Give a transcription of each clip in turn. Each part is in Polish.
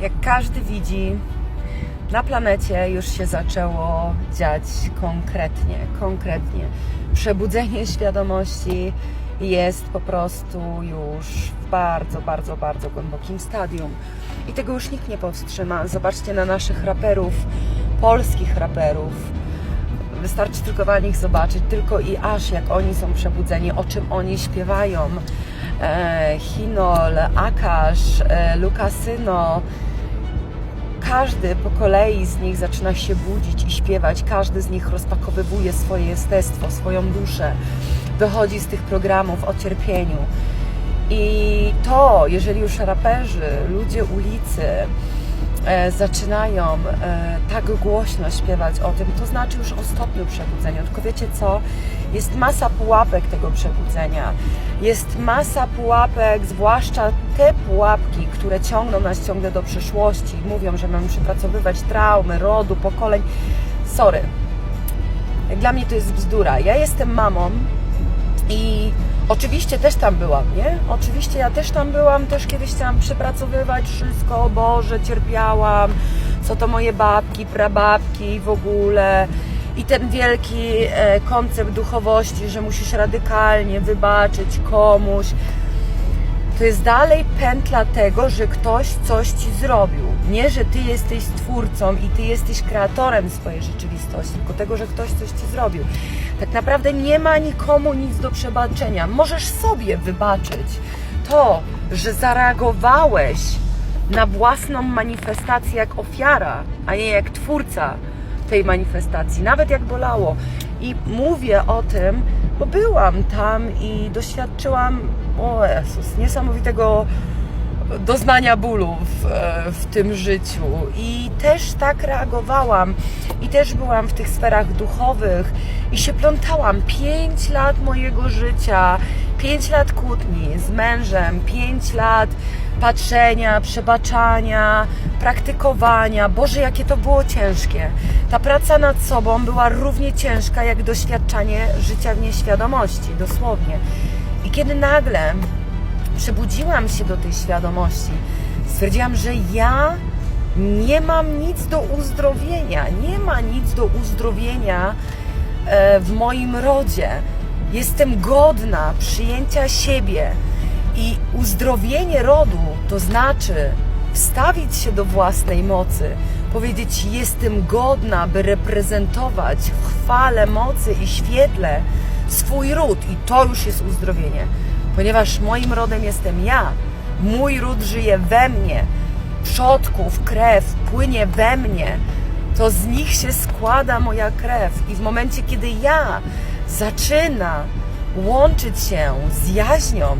Jak każdy widzi, na planecie już się zaczęło dziać konkretnie, konkretnie. Przebudzenie świadomości jest po prostu już w bardzo, bardzo, bardzo głębokim stadium. I tego już nikt nie powstrzyma. Zobaczcie na naszych raperów, polskich raperów. Wystarczy tylko na nich zobaczyć, tylko i aż jak oni są przebudzeni, o czym oni śpiewają. E, Hinol, Akash, e, Lukasyno, każdy po kolei z nich zaczyna się budzić i śpiewać, każdy z nich rozpakowywuje swoje jestestwo, swoją duszę, wychodzi z tych programów o cierpieniu. I to, jeżeli już raperzy, ludzie ulicy zaczynają e, tak głośno śpiewać o tym, to znaczy już o stopniu przebudzenia. Tylko wiecie co? Jest masa pułapek tego przebudzenia. Jest masa pułapek, zwłaszcza te pułapki, które ciągną nas ciągle do przyszłości. Mówią, że mamy przepracowywać traumy, rodu, pokoleń. Sorry. Dla mnie to jest bzdura. Ja jestem mamą i oczywiście też tam byłam, nie? Oczywiście ja też tam byłam, też kiedyś chciałam przepracowywać wszystko, Boże, cierpiałam, co to moje babki, prababki w ogóle. I ten wielki e, koncept duchowości, że musisz radykalnie wybaczyć komuś, to jest dalej pętla tego, że ktoś coś ci zrobił. Nie, że ty jesteś stwórcą i ty jesteś kreatorem swojej rzeczywistości, tylko tego, że ktoś coś ci zrobił. Tak naprawdę nie ma nikomu nic do przebaczenia. Możesz sobie wybaczyć to, że zareagowałeś na własną manifestację jak ofiara, a nie jak twórca tej manifestacji, nawet jak bolało. I mówię o tym, bo byłam tam i doświadczyłam, o Jezus, niesamowitego doznania bólu w, w tym życiu. I też tak reagowałam. I też byłam w tych sferach duchowych i się plątałam. Pięć lat mojego życia, pięć lat kłótni z mężem, pięć lat patrzenia, przebaczania, praktykowania. Boże, jakie to było ciężkie. Ta praca nad sobą była równie ciężka jak doświadczanie życia w nieświadomości, dosłownie. I kiedy nagle przebudziłam się do tej świadomości, stwierdziłam, że ja nie mam nic do uzdrowienia, nie ma nic do uzdrowienia e, w moim rodzie. Jestem godna przyjęcia siebie i uzdrowienie rodu to znaczy wstawić się do własnej mocy, powiedzieć: Jestem godna, by reprezentować w chwale mocy i świetle swój ród, i to już jest uzdrowienie, ponieważ moim rodem jestem ja. Mój ród żyje we mnie, przodków krew płynie we mnie, to z nich się składa moja krew. I w momencie, kiedy ja zaczyna łączyć się z jaźnią,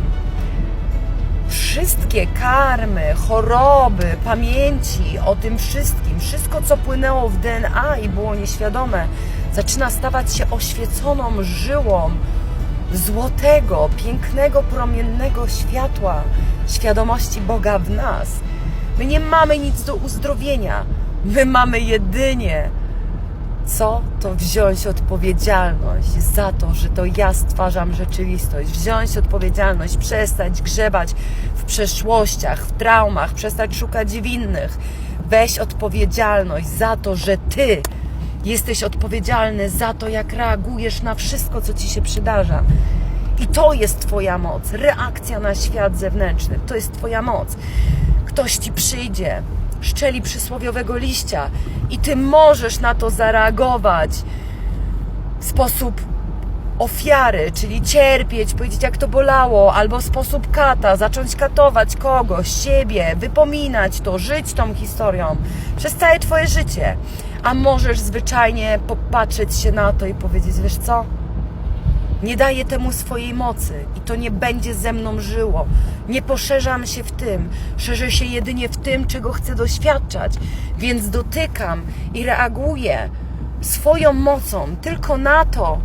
wszystkie karmy, choroby, pamięci o tym wszystkim, wszystko co płynęło w DNA i było nieświadome, zaczyna stawać się oświeconą żyłą złotego, pięknego, promiennego światła, świadomości Boga w nas. My nie mamy nic do uzdrowienia. My mamy jedynie co? To wziąć odpowiedzialność za to, że to ja stwarzam rzeczywistość. Wziąć odpowiedzialność, przestać grzebać w przeszłościach, w traumach, przestać szukać winnych. Weź odpowiedzialność za to, że ty jesteś odpowiedzialny za to, jak reagujesz na wszystko, co ci się przydarza. I to jest Twoja moc. Reakcja na świat zewnętrzny to jest Twoja moc. Ktoś ci przyjdzie, szczeli przysłowiowego liścia i ty możesz na to zareagować w sposób ofiary, czyli cierpieć, powiedzieć jak to bolało, albo sposób kata, zacząć katować kogoś, siebie, wypominać to, żyć tą historią przez całe Twoje życie. A możesz zwyczajnie popatrzeć się na to i powiedzieć, wiesz co? Nie daję temu swojej mocy i to nie będzie ze mną żyło. Nie poszerzam się w tym, szerzę się jedynie w tym, czego chcę doświadczać, więc dotykam i reaguję swoją mocą tylko na to,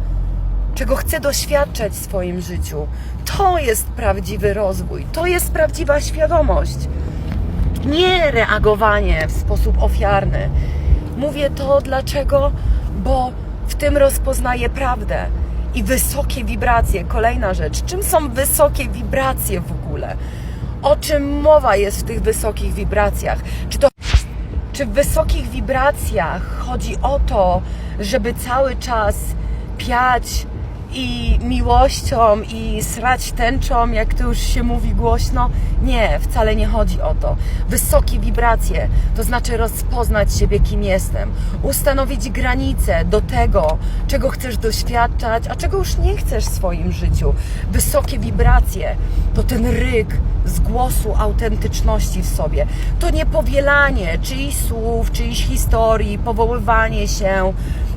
czego chcę doświadczać w swoim życiu. To jest prawdziwy rozwój, to jest prawdziwa świadomość. Nie reagowanie w sposób ofiarny. Mówię to dlaczego? Bo w tym rozpoznaję prawdę i wysokie wibracje. Kolejna rzecz. Czym są wysokie wibracje w ogóle? O czym mowa jest w tych wysokich wibracjach? Czy to czy w wysokich wibracjach chodzi o to, żeby cały czas piać i miłością i srać tęczą, jak to już się mówi głośno? Nie, wcale nie chodzi o to. Wysokie wibracje to znaczy rozpoznać siebie, kim jestem, ustanowić granice do tego, czego chcesz doświadczać, a czego już nie chcesz w swoim życiu. Wysokie wibracje to ten ryk z głosu autentyczności w sobie. To nie powielanie czyichś słów, czyichś historii, powoływanie się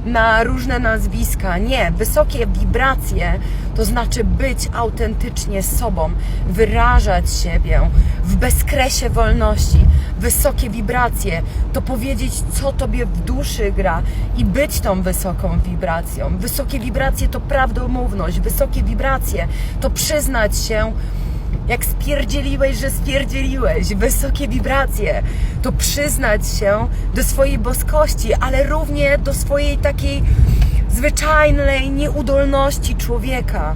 na różne nazwiska. Nie, wysokie wibracje to znaczy być autentycznie sobą, wyrażać siebie w bezkresie wolności. Wysokie wibracje to powiedzieć, co tobie w duszy gra i być tą wysoką wibracją. Wysokie wibracje to prawdomówność, wysokie wibracje to przyznać się, jak spierdzieliłeś, że spierdzieliłeś, wysokie wibracje, to przyznać się do swojej boskości, ale równie do swojej takiej zwyczajnej nieudolności człowieka.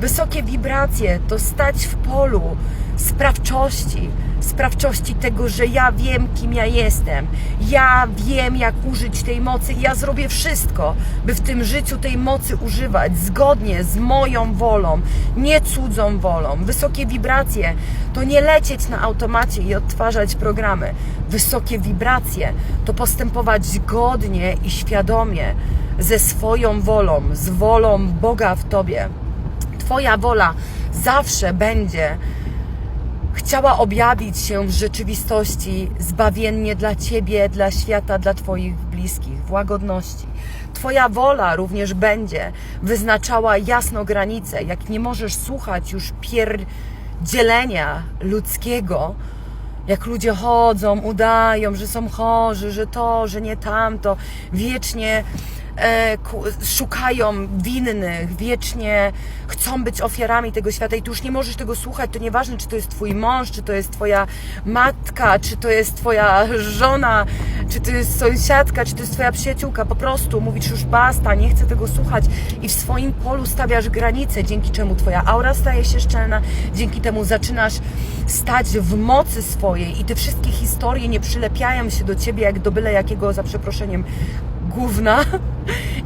Wysokie wibracje to stać w polu sprawczości, sprawczości tego, że ja wiem, kim ja jestem. Ja wiem, jak użyć tej mocy i ja zrobię wszystko, by w tym życiu tej mocy używać zgodnie z moją wolą, nie cudzą wolą. Wysokie wibracje to nie lecieć na automacie i odtwarzać programy. Wysokie wibracje to postępować zgodnie i świadomie ze swoją wolą, z wolą Boga w tobie. Twoja wola zawsze będzie chciała objawić się w rzeczywistości zbawiennie dla Ciebie, dla świata, dla Twoich bliskich, w łagodności. Twoja wola również będzie wyznaczała jasno granice. Jak nie możesz słuchać już pierdzielenia ludzkiego, jak ludzie chodzą, udają, że są chorzy, że to, że nie tamto, wiecznie szukają winnych, wiecznie chcą być ofiarami tego świata i ty już nie możesz tego słuchać, to nieważne, czy to jest twój mąż, czy to jest twoja matka, czy to jest twoja żona, czy to jest sąsiadka, czy to jest twoja przyjaciółka, po prostu mówisz już basta, nie chcę tego słuchać. I w swoim polu stawiasz granice, dzięki czemu twoja aura staje się szczelna, dzięki temu zaczynasz stać w mocy swojej. I te wszystkie historie nie przylepiają się do ciebie jak do byle jakiego, za przeproszeniem, gówna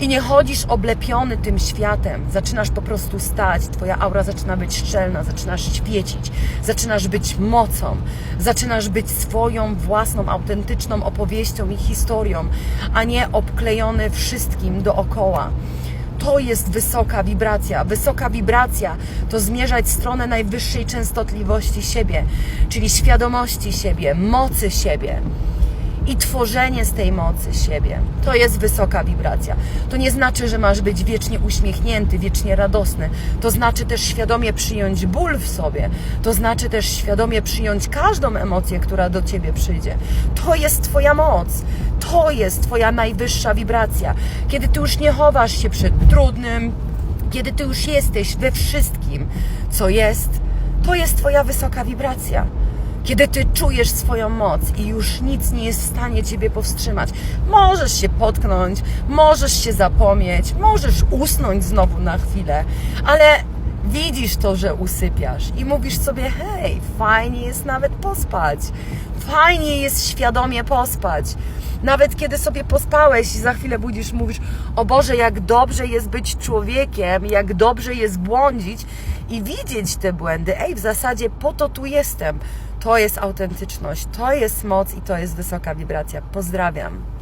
i nie chodzisz oblepiony tym światem. Zaczynasz po prostu stać, twoja aura zaczyna być szczelna, zaczynasz świecić, zaczynasz być mocą, zaczynasz być swoją własną, autentyczną opowieścią i historią, a nie obklejony wszystkim dookoła. To jest wysoka wibracja. Wysoka wibracja to zmierzać w stronę najwyższej częstotliwości siebie, czyli świadomości siebie, mocy siebie i tworzenie z tej mocy siebie. To jest wysoka wibracja. To nie znaczy, że masz być wiecznie uśmiechnięty, wiecznie radosny. To znaczy też świadomie przyjąć ból w sobie. To znaczy też świadomie przyjąć każdą emocję, która do ciebie przyjdzie. To jest Twoja moc. To jest Twoja najwyższa wibracja. Kiedy Ty już nie chowasz się przed trudnym, kiedy Ty już jesteś we wszystkim, co jest, to jest Twoja wysoka wibracja. Kiedy ty czujesz swoją moc i już nic nie jest w stanie ciebie powstrzymać, możesz się potknąć, możesz się zapomnieć, możesz usnąć znowu na chwilę, ale widzisz to, że usypiasz i mówisz sobie: hej, fajnie jest nawet pospać. Fajnie jest świadomie pospać. Nawet kiedy sobie pospałeś i za chwilę budzisz, mówisz: O Boże, jak dobrze jest być człowiekiem, jak dobrze jest błądzić i widzieć te błędy. Ej, w zasadzie po to tu jestem. To jest autentyczność, to jest moc i to jest wysoka wibracja. Pozdrawiam.